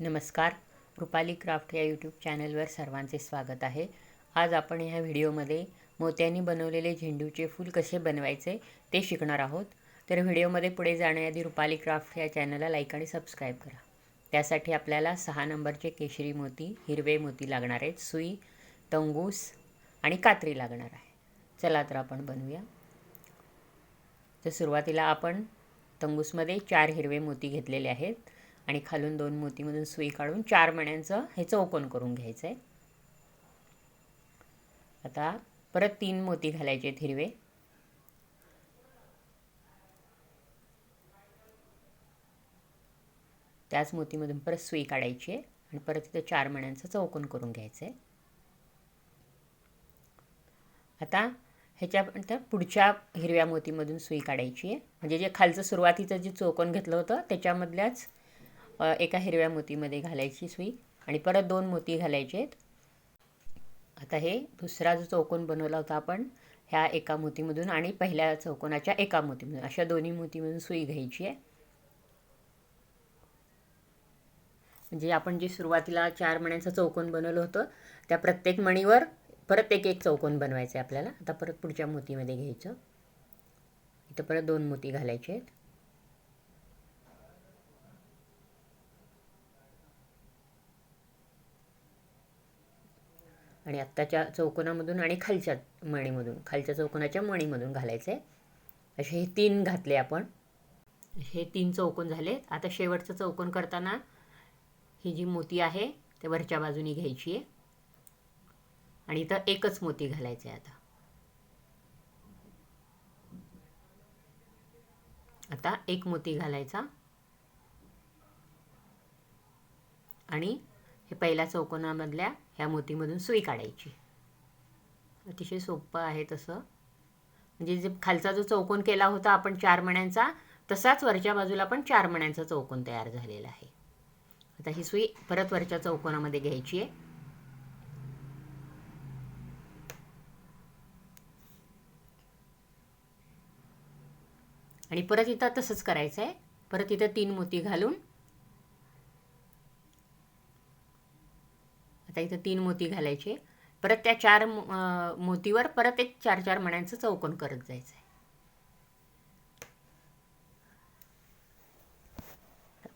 नमस्कार. रुपाली क्राफ्ट या यूट्यूब चॅनलवर सर्वांचे स्वागत आहे. आज आपण ह्या व्हिडिओमध्ये मोत्यांनी बनवलेले झेंडूचे फूल कसे बनवायचे ते शिकणार आहोत. तर व्हिडिओमध्ये पुढे जाण्याआधी रुपाली क्राफ्ट या चॅनलला लाईक आणि सबस्क्राईब करा. त्यासाठी आपल्याला सहा नंबरचे केशरी मोती हिरवे मोती लागणार आहेत सुई तंगूस आणि कात्री लागणार आहे. चला तर आपण बनवूया. तर सुरुवातीला आपण तंगूसमध्ये चार हिरवे मोती घेतलेले आहेत. आणि खालून दोन मोतीमधून सुई काढून चार मण्यांचं हे चौकोन करून घ्यायचं आहे आता परत तीन मोती घालायचे आहेत हिरवे. त्याच मोतीमधून परत सुई काढायची आहे आणि परत तिथं चार मण्यांचं चौकोन करून घ्यायचं आहे आता ह्याच्यानंतर पुढच्या हिरव्या मोतीमधून सुई काढायची आहे. म्हणजे जे खालचं सुरुवातीचं जे चौकोन घेतलं होतं त्याच्यामधल्याच एका हिरव्या मोतीमध्ये घालायची सुई आणि परत दोन मोती घालायचे आहेत. आता हे दुसरा जो चौकोन बनवला होता आपण ह्या एका मोतीमधून आणि पहिल्या चौकोनाच्या एका मोतीमधून. अशा दोन्ही मोतीमधून सुई घ्यायची आहे. म्हणजे आपण जे सुरुवातीला चार मण्यांचं चौकोन बनवलं होतं त्या प्रत्येक मणीवर परत एक एक चौकोन बनवायचं आहे आपल्याला. आता परत पुढच्या मोतीमध्ये घ्यायचं. इथं परत दोन मोती घालायचे आहेत. आणि आत्ताच्या चौकोनामधून आणि खालच्या मणीमधून खालच्या चौकोनाच्या मणीमधून घालायचे. असे हे तीन घातले आपण. हे तीन चौकोन झाले. आता शेवटचं चौकोन करताना ही जी मोती आहे ते वरच्या बाजूनी घ्यायची आहे. आणि इथं एकच मोती घालायचं आहे आता. आता एक मोती घालायचा. आणि हे पहिल्या चौकोनामधल्या ह्या मोतीमधून सुई काढायची. अतिशय सोपं आहे तसं. म्हणजे जे खालचा जो चौकोन केला होता आपण चार मण्यांचा तसाच वरच्या बाजूला पण चार मण्यांचा चौकोन तयार झालेला आहे. आता ही सुई परत वरच्या चौकोनामध्ये घ्यायची आहे. आणि परत इथं तसंच करायचं आहे परत इथं तीन मोती घालून आता इथं तीन मोती घालायचे. परत त्या चार मोतीवर परत एक चार चार मण्यांचं चौकोन करत जायचं आहे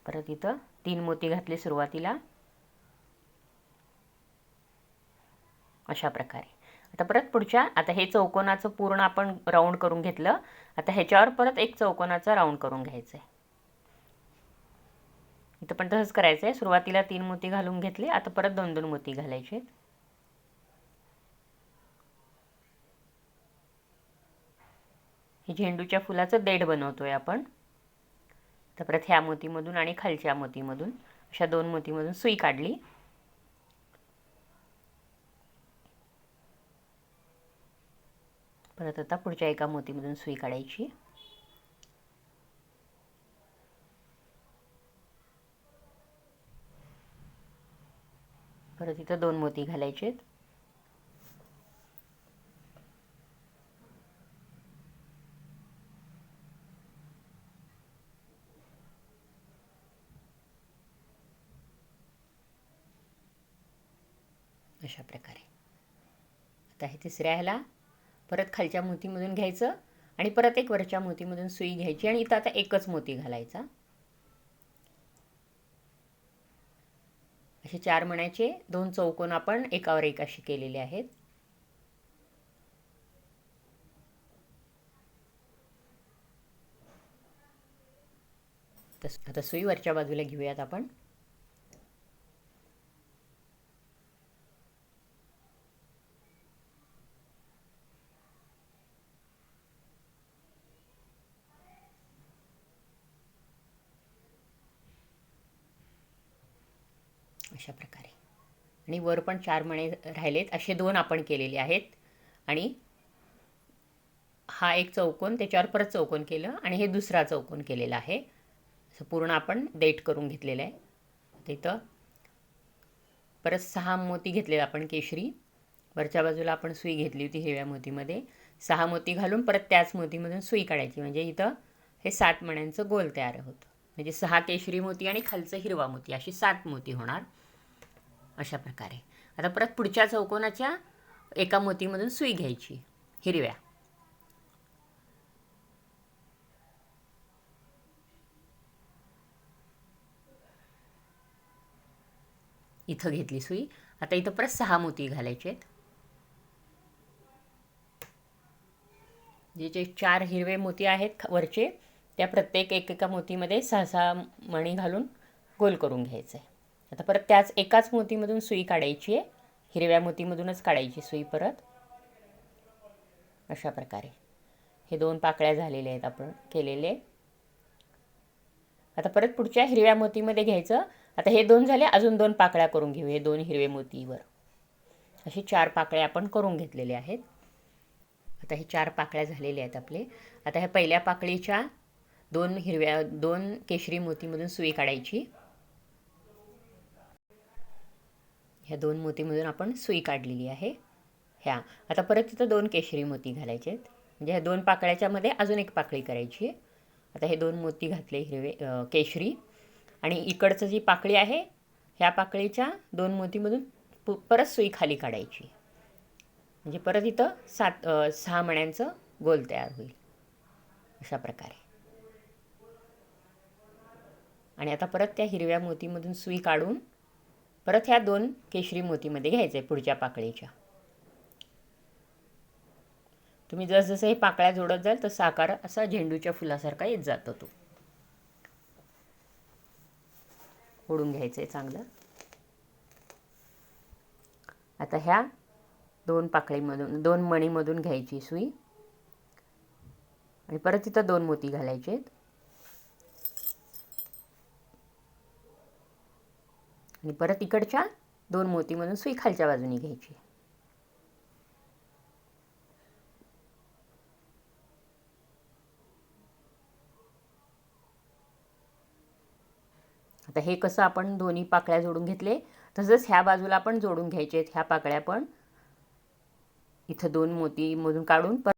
परत इथं तीन मोती घातले सुरुवातीला. अशा प्रकारे. आता परत पुढच्या आता हे चौकोनाचं पूर्ण आपण राऊंड करून घेतलं. आता ह्याच्यावर परत एक चौकोनाचा राऊंड करून घ्यायचं आहे इथं पण तसंच करायचं आहे सुरुवातीला तीन मोती घालून घेतले आता परत दोन दोन मोती घालायचे हे झेंडूच्या फुलाचं देठ बनवतोय आपण. तर परत ह्या मोतीमधून आणि खालच्या मोतीमधून अशा दोन मोतीमधून सुई काढली. परत आता पुढच्या एका मोतीमधून सुई काढायची. परत इथं दोन मोती घालायचे आहेत अशा प्रकारे. आता हे तिसऱ्या ह्याला परत खालच्या मोतीमधून घ्यायचं आणि परत एक वरच्या मोतीमधून सुई घ्यायची आणि इथं आता एकच मोती घालायचा. हे चार मण्याचे दोन चौकोन आपण एकावर एक अशी केलेले आहेत. तस आता सुई वरच्या बाजूला घेऊयात आपण. अशा प्रकारे. आणि वर पण चार मणे राहिलेत असे दोन आपण केलेले आहेत. आणि हा एक चौकोन त्याच्यावर परत चौकोन केलं आणि हे दुसरा चौकोन केलेला आहे. असं पूर्ण आपण देठ करून घेतलेलं आहे. तिथं परत सहा मोती घेतलेलं आपण केशरी. वरच्या बाजूला आपण सुई घेतली होती हिरव्या मोतीमध्ये. सहा मोती घालून परत त्याच मोतीमधून सुई काढायची. म्हणजे इथं हे सात मण्यांचं गोल तयार होतं. म्हणजे सहा केशरी मोती आणि खालचं हिरवा मोती. अशी सात मोती होणार. अशा प्रकारे. आता परत पुढच्या चौकोनाच्या एका मोतीमधून सुई घ्यायची हिरव्या. इथं घेतली सुई. आता इथं परत सहा मोती घालायचे आहेत. जे जे चार हिरवे मोती आहेत वरचे त्या प्रत्येक एकेका मोतीमध्ये सहा सहा मणी घालून गोल करून घ्यायचं. आहे आता परत त्याच एकाच मोतीमधून सुई काढायची आहे. हिरव्या मोतीमधूनच काढायची सुई परत. अशा प्रकारे. हे दोन पाकळ्या झालेल्या आहेत आपण केलेले. आता परत पुढच्या हिरव्या मोतीमध्ये घ्यायचं. आता हे दोन झाले अजून दोन पाकळ्या करून घेऊ. हे दोन हिरवे मोतीवर. असे चार पाकळ्या आपण करून घेतलेले आहेत. आता हे चार पाकळ्या झालेल्या आहेत आपले. आता ह्या पहिल्या पाकळीच्या दोन हिरव्या दोन केशरी मोतीमधून सुई काढायची. ह्या दोन मोतीमधून आपण सुई काढलेली आहे. ह्या. आता परत तिथं दोन केशरी मोती घालायचे आहेत. म्हणजे ह्या दोन पाकळ्याच्यामध्ये अजून एक पाकळी करायची आहे. आता हे दोन मोती घातले हिरवे केशरी. आणि इकडचं जी पाकळी आहे ह्या पाकळीच्या दोन मोतीमधून पु परत सुई खाली काढायची. म्हणजे परत इथं सात सहा मण्यांचं गोल तयार होईल. अशा प्रकारे. आणि आता परत त्या हिरव्या मोतीमधून सुई काढून परत ह्या दोन केशरी मोतीमध्ये घ्यायचं आहे पुढच्या पाकळीच्या. तुम्ही जसजसं हे पाकळ्या जोडत जाल तसं आकार असा झेंडूच्या फुलासारखा येत जातो तो. ओढून घ्यायचं आहे चांगलं. आता ह्या दोन पाकळीमधून दोन मणीमधून घ्यायची सुई. आणि परत तिथं दोन मोती घालायचे आहेत आणि परत इकडच्या दोन मोतीमधून सुई खालच्या बाजूने घ्यायची. आता हे कसं आपण दोन्ही पाकळ्या जोडून घेतले तसंच ह्या बाजूला पण जोडून घ्यायचे आहेत ह्या पाकळ्या पण. इथं दोन मोतीमधून काढून परत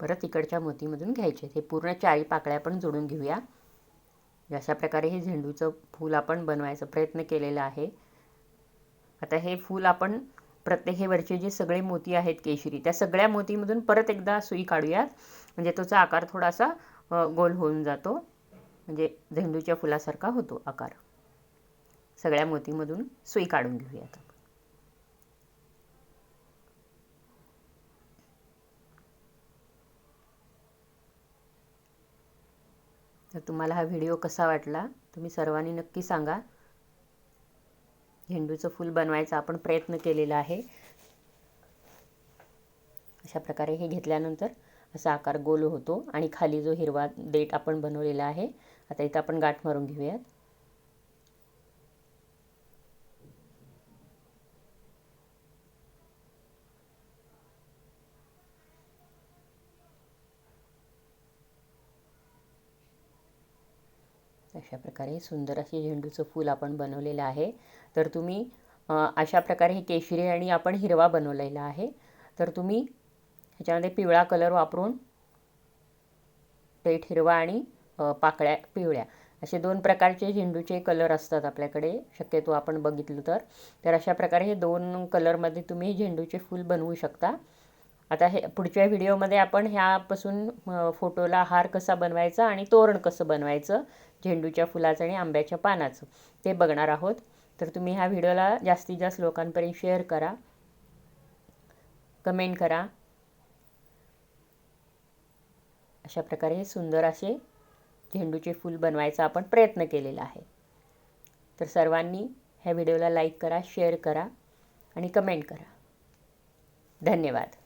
परत इकडच्या मोतीमधून घ्यायचे हे पूर्ण चारी पाकळ्या पण जोडून घेऊया. अशा प्रकारे हे झेंडूचं फूल आपण बनवायचा प्रयत्न केलेला आहे. आता हे फूल आपण प्रत्येक हे वरचे जे सगळे मोती आहेत केशरी त्या सगळ्या मोतीमधून परत एकदा सुई काढूयात म्हणजे त्याचा आकार थोडासा गोल होऊन जातो. म्हणजे झेंडूच्या फुलासारखा होतो आकार. सगळ्या मोतीमधून सुई काढून घेऊयात तर तुम्हाला हा व्हिडिओ कसा वाटला तुम्ही सर्वांनी नक्की सांगा. झेंडूचं फूल बनवायचा आपण प्रयत्न केलेला आहे. अशा प्रकारे हे घेतल्यानंतर असा आकार गोल होतो आणि खाली जो हिरवा देठ आपण बनवलेला आहे आता इथं आपण गाठ मारून घेऊयात. अशा प्रकारे सुंदर असे झेंडूचं फूल आपण बनवलेलं आहे. तर तुम्ही अशा प्रकारे हे केशरी आणि आपण हिरवा बनवलेला आहे. तर तुम्ही ह्याच्यामध्ये पिवळा कलर वापरून पेठ हिरवा आणि पाकळ्या पिवळ्या असे दोन प्रकारचे झेंडूचे कलर असतात आपल्याकडे शक्यतो आपण बघितलं तर. तर अशा प्रकारे हे दोन कलरमध्ये तुम्ही झेंडूचे फूल बनवू शकता. आता हे पुढच्या व्हिडिओमध्ये आपण ह्यापासून फोटोला हार कसा बनवायचा आणि तोरण कसं बनवायचं झेंडूच्या फुलाचं आणि आंब्याच्या पानाचं ते बघणार आहोत. तर तुम्ही ह्या व्हिडिओला जास्तीत जास्त लोकांपर्यंत शेअर करा कमेंट करा. अशा प्रकारे सुंदर असे झेंडूचे फूल बनवायचा आपण प्रयत्न केलेला आहे. तर सर्वांनी ह्या व्हिडिओला लाईक करा शेअर करा आणि कमेंट करा. धन्यवाद.